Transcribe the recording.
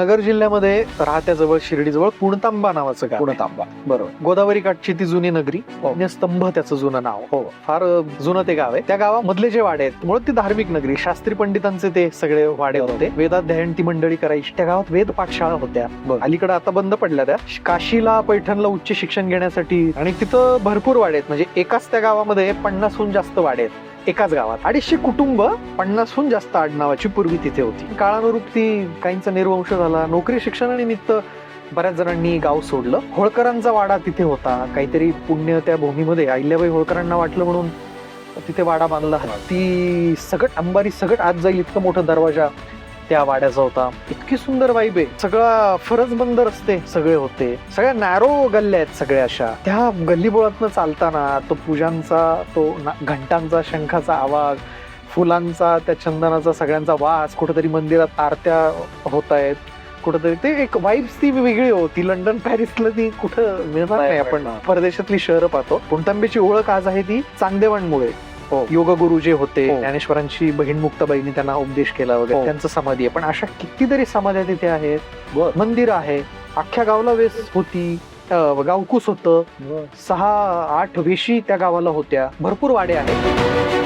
नगर जिल्ह्यामध्ये राहत्याजवळ शिर्डीजवळ पुणतांबा नावाचं गाव आहे. पुणतांबा बरोबर. गोदावरी काठची ती जुनी नगरी हो. म्हणजे स्तंभ त्याचं जुनं नाव. हो. फार अ, जुनं ते गाव आहे. त्या गावामधले जे वाडे आहेत मुळात ती धार्मिक नगरी. शास्त्री पंडितांचे ते सगळे वाडे बरोबर. होते. वेदाध्ययन ती मंडळी करायची. त्या गावात वेद पाठशाळा होत्या. बरं. अलीकडे आता बंद पडल्या त्या. काशीला पैठणला उच्च शिक्षण घेण्यासाठी आणि तिथं भरपूर वाडे आहेत. म्हणजे एकाच त्या गावामध्ये पन्नासहून जास्त वाडे आहेत. एकाच गावात. अडीचशे कुटुंब पन्नासहून जास्त आडनावाची पूर्वी तिथे होती. काळानुरूप ती काहींचा निर्वंश झाला. नोकरी शिक्षणानिमित्त बऱ्याच जणांनी गाव सोडलं. होळकरांचा वाडा तिथे होता. काहीतरी पुण्य त्या भूमीमध्ये अहिल्याबाई होळकरांना वाटलं म्हणून तिथे वाडा बांधला. ती सगट अंबारी सगट आत जाईल इतकं मोठा दरवाजा त्या वाड्याचा होता. इतकी सुंदर वाईब आहे. सगळा फरजबंद रस्ते सगळे होते. सगळ्या नॅरो गल्ल्या आहेत सगळ्या अशा. त्या गल्लीबोळातनं चालताना तो पूजांचा तो घंटांचा शंखाचा आवाज फुलांचा त्या चंदनाचा सगळ्यांचा वास कुठेतरी मंदिरात आरत्या होत आहेत. कुठेतरी ते एक वाईब्स ती वेगळी होती लंडन पॅरिसला ती कुठं मिळणार नाही आपण. परदेशातली शहरं पाहतो. पुणतांबेची ओळख आज आहे ती चांगदेवांमुळे. योग गुरु जे होते हो. ज्ञानेश्वरांची बहीण मुक्ताबाईंनी त्यांना उपदेश केला वगैरे हो. त्यांचं समाधी आहे. पण अशा कितीतरी समाध्या तिथे आहेत. मंदिर आहे अख्ख्या गावाला वेस होती गावकूस होतं. सहा आठ वेशी त्या गावाला होत्या. भरपूर वाडे आहेत.